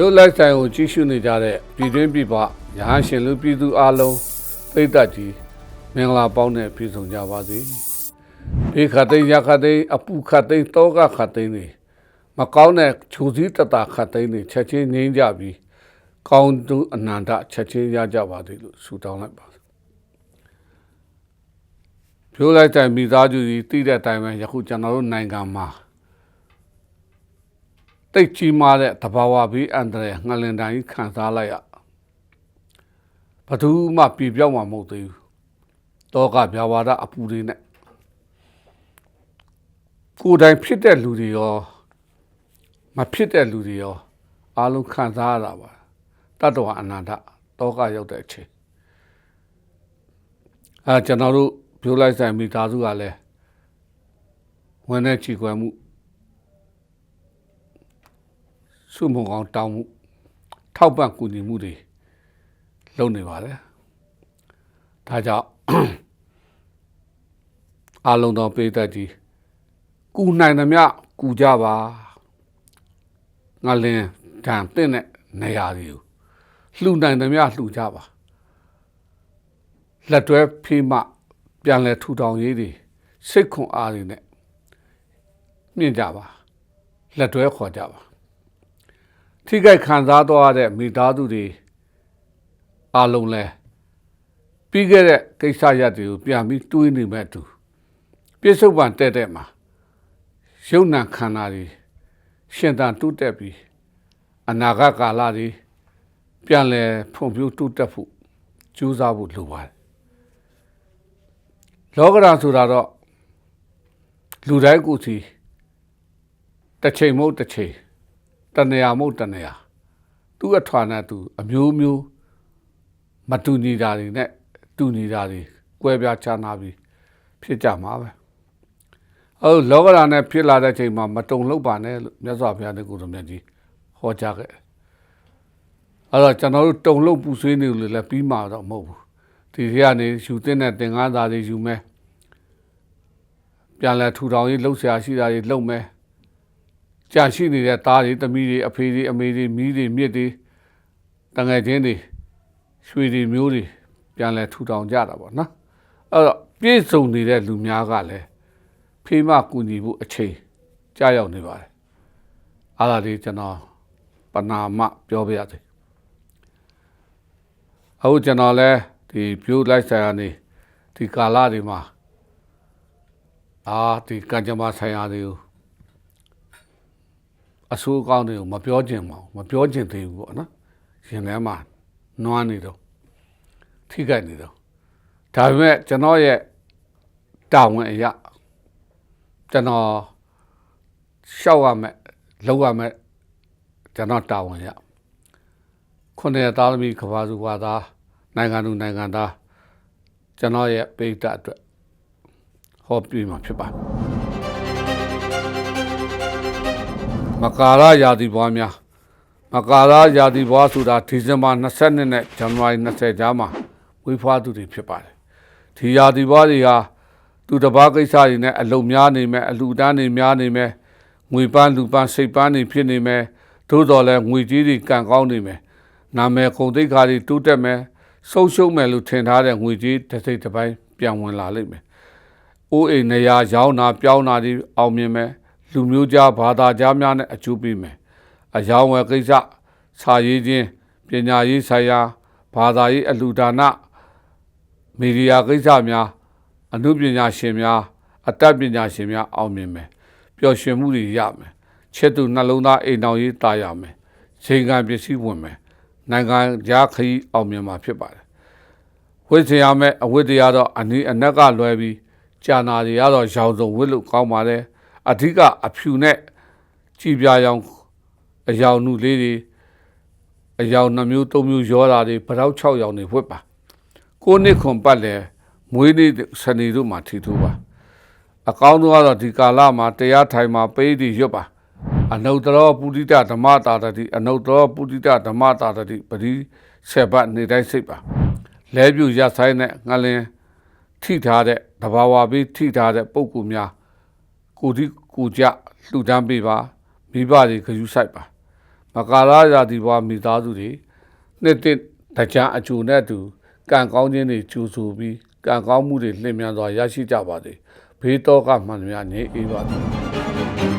ရုပ်လိုက်ဆိုင်ကိုကြီးရှုနေကြတဲ့ပြည်တွင်းပြည်ပရဟန်းရှင်လူပြည်သူအလုံးပိတ်သက်ကြီးမင်္ဂလာပေါင်းနဲ့ပြည့်စုံကြပါစေဘေခတ်သိမ်းရခတ်သိမ်းအပူခတ်သိမ်းတောကခတ်သိမ်းတွေမကောင်းတဲ့ခြူစည်းတတခတ်သိမ်းတွေချက်ချင်းငြိမ်းကြပြီးကောင်းသူအနန္တချက်ချင်းရကြပါသေးလို့ဆုတောင်းလိုက်ပါဖြိုးလိုက်တဲ့မိသားစုကြီးတည်တဲ့အတိုင်းပဲယခုကျွန်တော်တို့နိုင်ငံမှာ တိတ်ကြီးမားတဲ့တဘာဝဘေးအန္တရာယ်ငလင်တိုင်းခံစားလိုက်ရဘယ်သူမှပြပြောင်းမှာမဟုတ်သေးဘူးတောကဗျာဝါဒအပူတွေနဲ့ကိုယ်တိုင်ဖြစ်တဲ့လူတွေရောမဖြစ်တဲ့လူတွေရောအားလုံးခံစားရတာပါတတ္တဝအနန္တတောကရောက်တဲ့အချိန်အဲကျွန်တော်တို့ပြိုးလိုက်ဆိုင်မိသားစုကလည်းဝင်တဲ့ချီကွယ်မှု စုမုံကောင်တောင်းမှုထောက်ပံ့ကူညီမှုတွေလုပ်နေပါတယ်ဒါကြောင့်အလုံးတော်ပေးတတ်ကြီးကူနိုင်သမျှကူကြပါငါလင်းတန်တဲ့နေရာတွေကိုလှူနိုင်သမျှလှူကြပါလက်တွဲဖေးမှပြန်လဲထူထောင်ရေးတွေစိတ်ခွန်အားတွေနဲ့မြင့်ကြပါလက်တွဲခေါ်ကြပါ ထိခိုက်ခံစားသွားတဲ့မိသားစုတွေအလုံးလဲပြီးခဲ့တဲ့ကိစ္စရပ်တွေကိုပြန်ပြီးတွေးနေမဲ့တူပြစ္ဆုတ်ပံတဲ့တဲ့မှာရုပ်နာခန္ဓာတွေရှင်သန်တုတက်ပြီးအနာဂတ်ကာလတွေပြန်လဲဖွံ့ဖြိုးတုတက်ဖို့ကြိုးစားဖို့လိုပါတယ်လောကဓာတ်ဆိုတာတော့လူတိုင်းကိုယ်စီတစ်ချိန်မဟုတ်တစ်ချိန် တနေရာမဟုတ်တနေရာသူ့အထွာနဲ့သူအမျိုးမျိုးမတူညီတာတွေနဲ့တူညီတာတွေကွဲပြားခြားနာပြီးဖြစ်ကြမှာပဲအဲလောကဓာတ်နဲ့ဖြစ်လာတဲ့ချိန်မှာမတုံလို့ပါနဲ့လို့မြတ်စွာဘုရားနဲ့ကိုယ်တော်မြတ်ကြီးဟောကြားခဲ့အဲ့တော့ကျွန်တော်တို့တုံလို့ပူဆွေးနေလို့လည်းပြီးမှာတော့မဟုတ်ဘူးဒီထဲကနေယူတဲ့တဲ့သင်္ကန်းသားတွေယူမယ်ပြန်လဲထူထောင်ရေးလှုပ်ရှားရှိတာတွေလှုပ်မယ် ကြာရှိနေတဲ့သားတွေသမီးတွေအဖေတွေအမေတွေမိတွေမြစ်တွေတငယ်ချင်းတွေရွှေတွေမျိုးတွေပြန်လဲထူထောင်ကြတာပေါ့နော်အဲ့တော့ပြည့်စုံနေတဲ့လူများကလည်းဖေးမကူညီဖို့အချိန်ကြာရောက်နေပါတယ်အားလာလေးကျွန်တော်ပနာမပြောပြရစေအခုကျွန်တော်လဲဒီပြိုးလိုက်ဆိုင်ရာနေဒီကာလတွေမှာအာဒီကံကြမ္မာဆိုင်ရာတွေကို အဆိုးကောင်းတွေကိုမပြောချင်ပါဘူးမပြောချင်သေးဘူးပေါ့နော်ရှင်ထဲမှာနွားနေတော့ထိခိုက်နေတော့ဒါပေမဲ့ကျွန်တော်ရဲ့တာဝန်အရာကျွန်တော်ရှောက်ရမယ်လောက်ရမယ်ကျွန်တော်တာဝန်ရခုနှစ်ရသားသမီးကဘာစုဘာသားနိုင်ငံသူနိုင်ငံသားကျွန်တော်ရဲ့ပိဋကအတွက်ဟောပြမှာဖြစ်ပါတယ် မကာရယာတိဘွားများမကာရယာတိဘွားဆိုတာဒီဇင်ဘာ22နဲ့ဇန်နဝါရီ20ကြားမှာဝေးဖွားသူတွေဖြစ်ပါတယ်ဒီယာတိဘွားတွေဟာသူတစ်ပါးကိစ္စတွေနဲ့အလုံများနေမယ်အလူတန်းတွေများနေမယ်ငွေပန်းလူပန်းစိတ်ပန်းတွေဖြစ်နေမယ်သို့တော်လည်းငွေကြီးတွေကံကောင်းနေမယ်နာမည်ခုံသိက္ခာတွေတိုးတက်မယ်ဆုံးရှုံးမယ်လို့ထင်ထားတဲ့ငွေကြီးတစ်စိတ်တစ်ပိုင်းပြန်ဝင်လာလိမ့်မယ်။အိုးအိမ်နေရာရောင်းတာပြောင်းတာတွေအောင်မြင်မယ်။ လူမျိုးကြားဘာသာကြားများနဲ့အကျိုးပေးမယ်။အယောင်ဝယ်ကိစ္စစာရေးခြင်းပညာရေးဆိုင်ရာဘာသာရေးအလှူဒါနမီဒီယာကိစ္စများအမှုပညာရှင်များအတတ်ပညာရှင်များအောင်မြင်မယ်။ပျော်ရွှင်မှုတွေရမယ်။ချစ်သူနှလုံးသားအိမ်တော်ရေးတာရမယ်။ချိန်ခံပစ္စည်းဝင်မယ်။နိုင်ငံကြားခရီးအောင်မြင်မှာဖြစ်ပါတယ်ဝိဇ္ဇာမဲ့အဝိတ္တရားတော့အနီးအနက်ကလွဲပြီးကြာနာတွေကတော့ရောင်စုံဝစ်လို့ကောင်းပါတယ် အဓိကအဖြူနဲ့ကြည်ပြာရောင်အယောင်နုလေးတွေအယောင်နှမျိုးသုံးမျိုးရောတာတွေဗရောက်6ရောင်တွေဝတ်ပါကိုနှစ်ခွန်ပတ်လဲမွေးနေ့စနေတို့မှာထီထိုးပါအကောင်းဆုံးကတော့ဒီကာလမှာတရားထိုင်မှာပေးတည်ရွတ်ပါအနုတ္တရောပုရိတဓမ္မတာတိအနုတ္တရောပုရိတဓမ္မတာတိပရိဆေဘနေတိုင်းစိတ်ပါလဲပြူရဆိုင်တဲ့ငလင်ထိထားတဲ့တဘာဝပြီးထိထားတဲ့ပုံကူများ ကိုဒီကိုကြလှူဒန်းပေးပါမိဘတွေခယူဆိုင်ပါ မကာရရာသီဘွားမိသားစုတွေနှစ်တစ်တကြံအကျိုးနဲ့အတူကံကောင်းခြင်းတွေကျူဆူပြီးကံကောင်းမှုတွေလျင်မြန်စွာရရှိကြပါစေဘေးတော့ကမှန်သမျှနေအေးပါသည်